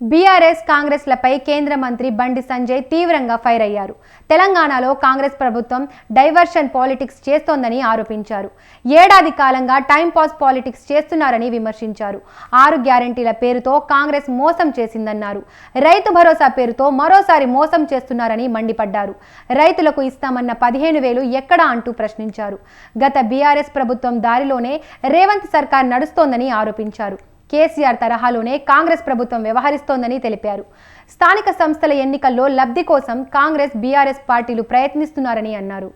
BRS కాంగ్రెస్లపై కేంద్ర మంత్రి బండి సంజయ్ తీవ్రంగా ఫైర్ అయ్యారు. తెలంగాణలో కాంగ్రెస్ ప్రభుత్వం డైవర్షన్ పాలిటిక్స్ చేస్తోందని ఆరోపించారు. ఏడాది కాలంగా టైంపాస్ పాలిటిక్స్ చేస్తున్నారని విమర్శించారు. ఆరు గ్యారంటీల పేరుతో కాంగ్రెస్ మోసం చేసిందన్నారు. రైతు భరోసా పేరుతో మరోసారి మోసం చేస్తున్నారని మండిపడ్డారు. రైతులకు ఇస్తామన్న పదిహేను వేలు ఎక్కడా అంటూ ప్రశ్నించారు. గత బీఆర్ఎస్ ప్రభుత్వం దారిలోనే రేవంత్ సర్కార్ నడుస్తోందని ఆరోపించారు. కేసీఆర్ తరహాలోనే కాంగ్రెస్ ప్రభుత్వం వ్యవహరిస్తోందని తెలిపారు. స్థానిక సంస్థల ఎన్నికల్లో లబ్ధి కోసం కాంగ్రెస్ బీఆర్ఎస్ పార్టీలు ప్రయత్నిస్తున్నారని అన్నారు.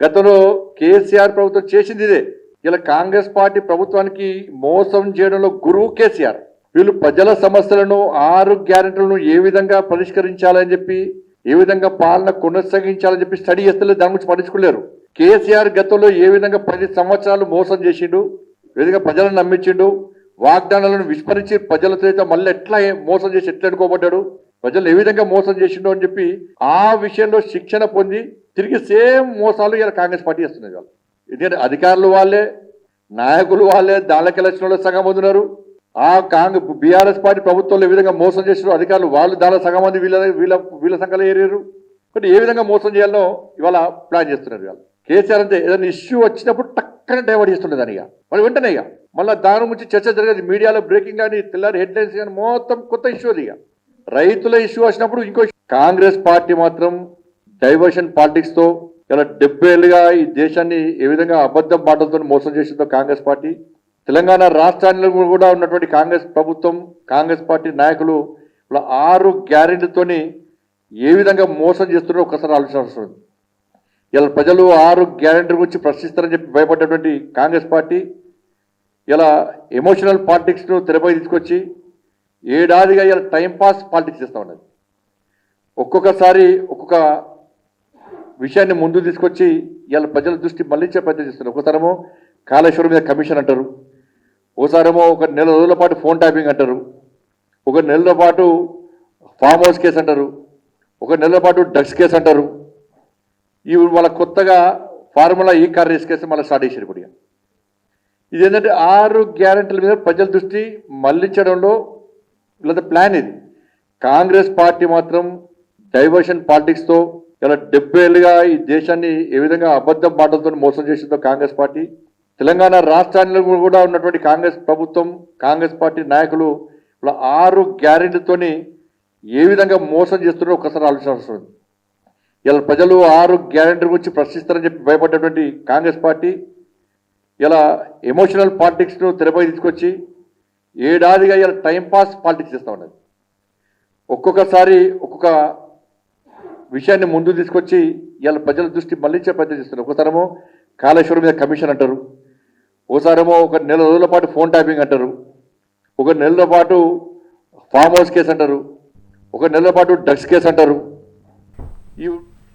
గతంలో కేసీఆర్ ప్రభుత్వం చేసింది ఇదే ఇలా కాంగ్రెస్ పార్టీ ప్రభుత్వానికి మోసం చేయడంలో గురువు కేసీఆర్. వీళ్ళు ప్రజల సమస్యలను ఆరు గ్యారెంటీలను ఏ విధంగా పరిష్కరించాలని చెప్పి ఏ విధంగా పాలన కొనసాగించాలని చెప్పి స్టడీ చేస్తలేదు దాని గురించి పట్టించుకోలేరు. కేసీఆర్ గతంలో ఏ విధంగా పది సంవత్సరాలు మోసం చేసిండు విధంగా ప్రజలను నమ్మించిండు వాగ్దానాలను విస్మరించి ప్రజలతో అయితే మళ్ళీ ఎట్లా మోసం చేసి ఎట్లా ఎన్నుకోబడ్డాడు ప్రజలు ఏ విధంగా మోసం చేసిండో అని చెప్పి ఆ విషయంలో శిక్షణ పొంది తిరిగి సేమ్ మోసాలు ఇలా కాంగ్రెస్ పార్టీ చేస్తున్నారు వాళ్ళు ఎందుకంటే అధికారులు వాళ్ళే నాయకులు వాళ్ళే దాళ్ళకి ఎలక్షన్లో సగం మంది ఆ కాంగ్రెస్ బీఆర్ఎస్ పార్టీ ప్రభుత్వంలో ఏ విధంగా మోసం చేసిన అధికారులు వాళ్ళు దానిలో సగం మంది వీళ్ళ వీళ్ళ వీళ్ళ సంఖ్యలో ఏరారు. కాబట్టి ఏ విధంగా మోసం చేయాలో ఇవాళ ప్లాన్ చేస్తున్నారు వాళ్ళు కేసీఆర్ అంటే ఏదైనా ఇష్యూ వచ్చినప్పుడు టక్కన డైవర్ట్ చేస్తుండే దానిగా మళ్ళీ మరి వెంటనే ఇక. మళ్ళీ దాని గురించి చర్చ జరిగేది మీడియాలో బ్రేకింగ్ కానీ తెల్లారి హెడ్లైన్స్ కానీ మొత్తం కొత్త ఇష్యూ అది రైతుల ఇష్యూ వచ్చినప్పుడు ఇంకో కాంగ్రెస్ పార్టీ మాత్రం డైవర్షన్ పాలిటిక్స్తో ఇలా డెబ్బై ఏళ్ళుగా ఈ దేశాన్ని ఏ విధంగా అబద్ధం మాటలతో మోసం చేసిందో కాంగ్రెస్ పార్టీ. తెలంగాణ రాష్ట్రాల్లో కూడా ఉన్నటువంటి కాంగ్రెస్ ప్రభుత్వం కాంగ్రెస్ పార్టీ నాయకులు ఇలా ఆరు గ్యారెంటీతోని ఏ విధంగా మోసం చేస్తున్నారో ఒకసారి ఆలోచించాల్సి ఉంది ఇలా ప్రజలు ఆరు గ్యారెంటీ గురించి ప్రశ్నిస్తారని చెప్పి భయపడ్డటువంటి కాంగ్రెస్ పార్టీ ఇలా ఎమోషనల్ పాలిటిక్స్ను తెరపై తీసుకొచ్చి ఏడాదిగా ఇలా టైంపాస్ పాలిటిక్స్ చేస్తూ ఉన్నది ఒక్కొక్కసారి ఒక్కొక్క విషయాన్ని ముందు తీసుకొచ్చి ఇలా ప్రజల దృష్టి మళ్ళించే ప్రయత్నం చేస్తున్నారు. ఒకసారేమో కాళేశ్వరం మీద కమిషన్ అంటారు ఒకసారేమో ఒక నెల రోజుల పాటు ఫోన్ ట్యాపింగ్ అంటారు ఒక నెలల పాటు ఫామ్ హౌస్ కేసు అంటారు ఒక నెలల పాటు డ్రగ్స్ కేసు అంటారు ఇవి వాళ్ళ కొత్తగా ఫార్ములా ఈ కార్ రేస్ మళ్ళీ స్టార్ట్ చేశారు కూడా ఇది ఏంటంటే ఆరు గ్యారెంటీల మీద ప్రజల దృష్టి మళ్ళించడంలో లేదా ప్లాన్ ఇది. కాంగ్రెస్ పార్టీ మాత్రం డైవర్షన్ పాలిటిక్స్తో ఇలా డెబ్బై ఏళ్ళుగా ఈ దేశాన్ని ఏ విధంగా అబద్ధం మాటలతో మోసం చేసిందో కాంగ్రెస్ పార్టీ తెలంగాణ రాష్ట్రాల్లో కూడా ఉన్నటువంటి కాంగ్రెస్ ప్రభుత్వం కాంగ్రెస్ పార్టీ నాయకులు ఇలా ఆరు గ్యారెంటీతోని ఏ విధంగా మోసం చేస్తున్నారో ఒకసారి ఆలోచించాల్సి ఉంది. ఇలా ప్రజలు ఆరు గ్యారెంటీ గురించి ప్రశ్నిస్తారని చెప్పి భయపడ్డటువంటి కాంగ్రెస్ పార్టీ ఇలా ఎమోషనల్ పాలిటిక్స్ను తెరపై తీసుకొచ్చి ఏడాదిగా ఇలా టైంపాస్ పాలిటిక్స్ చేస్తూ ఉన్నది ఒక్కొక్కసారి ఒక్కొక్క విషయాన్ని ముందు తీసుకొచ్చి ఇలా ప్రజల దృష్టి మళ్ళించే ప్రయత్నం చేస్తున్నారు. ఒకసారేమో కాళేశ్వరం మీద కమిషన్ అంటారు. ఒకసారేమో ఒక నెల రోజుల పాటు ఫోన్ ట్యాపింగ్ అంటారు. ఒక నెలల పాటు ఫామ్ హౌస్ కేసు అంటారు. ఒక నెలల పాటు డ్రగ్స్ కేసు అంటారు. ఈ